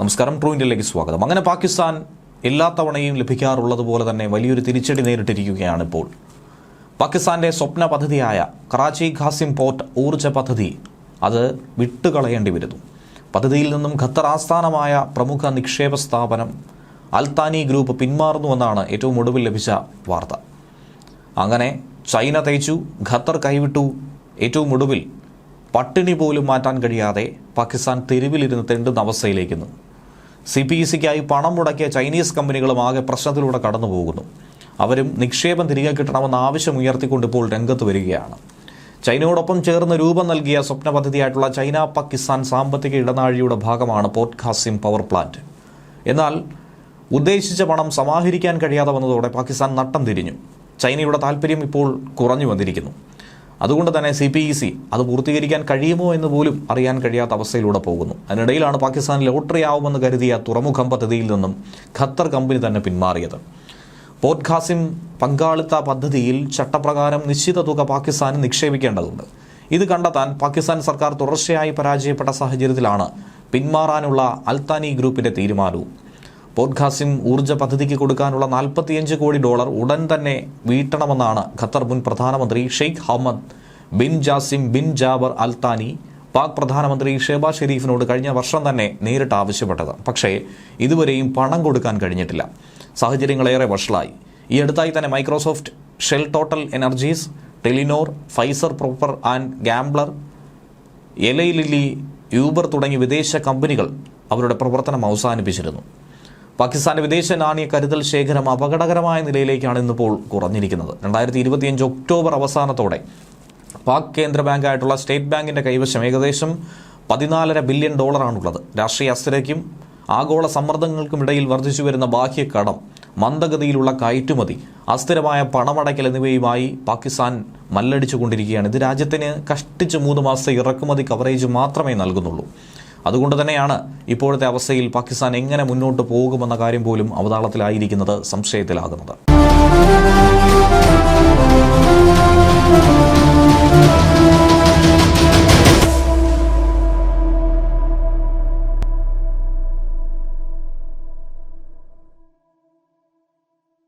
നമസ്കാരം ട്രൂ ഇന്ത്യയിലേക്ക് സ്വാഗതം. അങ്ങനെ പാകിസ്ഥാൻ എല്ലാ തവണയും ലഭിക്കാറുള്ളത് പോലെ തന്നെ വലിയൊരു തിരിച്ചടി നേരിട്ടിരിക്കുകയാണ് ഇപ്പോൾ. പാകിസ്ഥാന്റെ സ്വപ്ന പദ്ധതിയായ കറാച്ചി ഖാസിം പോർട്ട് ഊർജ പദ്ധതി അത് വിട്ടുകളയേണ്ടി വരുന്നു. പദ്ധതിയിൽ നിന്നും ഖത്തർ ആസ്ഥാനമായ പ്രമുഖ നിക്ഷേപ സ്ഥാപനം അൽത്താനി ഗ്രൂപ്പ് പിന്മാറുന്നുവെന്നാണ് ഏറ്റവും ഒടുവിൽ ലഭിച്ച വാർത്ത. അങ്ങനെ ചൈന തയ്ച്ചു ഖത്തർ കൈവിട്ടു. ഏറ്റവും ഒടുവിൽ പട്ടിണി പോലും മാറ്റാൻ കഴിയാതെ പാകിസ്ഥാൻ തെരുവിലിരുന്ന് തെണ്ടുന്ന അവസ്ഥയിലേക്കുന്നു സി പി ഇ സിക്കായി പണം മുടക്കിയ ചൈനീസ് കമ്പനികളും ആകെ പ്രശ്നത്തിലൂടെ കടന്നു പോകുന്നു അവരും നിക്ഷേപം തിരികെ കിട്ടണമെന്ന ആവശ്യം ഉയർത്തിക്കൊണ്ട് ഇപ്പോൾ രംഗത്ത് വരികയാണ്. ചൈനയോടൊപ്പം ചേർന്ന് രൂപം നൽകിയ സ്വപ്ന പദ്ധതിയായിട്ടുള്ള ചൈന പാകിസ്ഥാൻ സാമ്പത്തിക ഇടനാഴിയുടെ ഭാഗമാണ് പോർട്ട് ഖാസിം പവർ പ്ലാന്റ്. എന്നാൽ ഉദ്ദേശിച്ച പണം സമാഹരിക്കാൻ കഴിയാതെ വന്നതോടെ പാകിസ്ഥാൻ നട്ടം തിരിഞ്ഞു. ചൈനയുടെ താല്പര്യം ഇപ്പോൾ കുറഞ്ഞു വന്നിരിക്കുന്നു. അതുകൊണ്ട് തന്നെ സി പി ഇ സി അത് പൂർത്തീകരിക്കാൻ കഴിയുമോ എന്ന് പോലും അറിയാൻ കഴിയാത്ത അവസ്ഥയിലൂടെ പോകുന്നു. അതിനിടയിലാണ് പാകിസ്ഥാൻ ലോട്ടറി ആവുമെന്ന് കരുതിയ തുറമുഖം പദ്ധതിയിൽ നിന്നും ഖത്തർ കമ്പനി തന്നെ പിന്മാറിയത്. പോർട്ട് ഖാസിം പങ്കാളിത്ത പദ്ധതിയിൽ ചട്ടപ്രകാരം നിശ്ചിത തുക പാകിസ്ഥാന് നിക്ഷേപിക്കേണ്ടതുണ്ട്. ഇത് കണ്ടെത്താൻ പാകിസ്ഥാൻ സർക്കാർ തുടർച്ചയായി പരാജയപ്പെട്ട സാഹചര്യത്തിലാണ് പിന്മാറാനുള്ള അൽത്താനി ഗ്രൂപ്പിന്റെ തീരുമാനവും. പോർട്ട് ഖാസിം ഊർജ പദ്ധതിക്ക് കൊടുക്കാനുള്ള നാൽപ്പത്തിയഞ്ച് കോടി ഡോളർ ഉടൻ തന്നെ വീട്ടണമെന്നാണ് ഖത്തർ മുൻ പ്രധാനമന്ത്രി Sheikh Hamad bin Jassim bin Jaber Al Thani Pak പ്രധാനമന്ത്രി ഷെബാ ഷെരീഫിനോട് കഴിഞ്ഞ വർഷം തന്നെ നേരിട്ട് ആവശ്യപ്പെട്ടത്. പക്ഷേ ഇതുവരെയും പണം കൊടുക്കാൻ കഴിഞ്ഞിട്ടില്ല. സാഹചര്യങ്ങളേറെ വഷളായി. ഈ അടുത്തായി തന്നെ Microsoft Shell Total Energies Telenor Pfizer Procter and Gamble Eli Lilly Uber തുടങ്ങിയ വിദേശ കമ്പനികൾ അവരുടെ പ്രവർത്തനം അവസാനിപ്പിച്ചിരുന്നു. പാകിസ്ഥാന്റെ വിദേശ നാണയ കരുതൽ ശേഖരം അപകടകരമായ നിലയിലേക്കാണ് ഇന്നിപ്പോൾ കുറഞ്ഞിരിക്കുന്നത്. രണ്ടായിരത്തി ഇരുപത്തിയഞ്ച് ഒക്ടോബർ അവസാനത്തോടെ പാക് കേന്ദ്ര ബാങ്കായിട്ടുള്ള സ്റ്റേറ്റ് ബാങ്കിന്റെ കൈവശം ഏകദേശം പതിനാലര ബില്യൺ ഡോളറാണുള്ളത്. രാഷ്ട്രീയ അസ്ഥിരയ്ക്കും ആഗോള സമ്മർദ്ദങ്ങൾക്കും ഇടയിൽ വർദ്ധിച്ചു വരുന്ന ബാഹ്യ കടം മന്ദഗതിയിലുള്ള കയറ്റുമതി അസ്ഥിരമായ പണമടയ്ക്കൽ എന്നിവയുമായി പാകിസ്ഥാൻ മല്ലടിച്ചുകൊണ്ടിരിക്കുകയാണ്. ഇത് രാജ്യത്തിന് കഷ്ടിച്ച് മൂന്ന് മാസത്തെ ഇറക്കുമതി കവറേജ് മാത്രമേ നൽകുന്നുള്ളൂ. അതുകൊണ്ട് തന്നെയാണ് ഇപ്പോഴത്തെ അവസ്ഥയിൽ പാകിസ്ഥാൻ എങ്ങനെ മുന്നോട്ട് പോകുമെന്ന കാര്യം പോലും അവതാളത്തിലായിരിക്കുന്നത് സംശയത്തിലാകുന്നത്.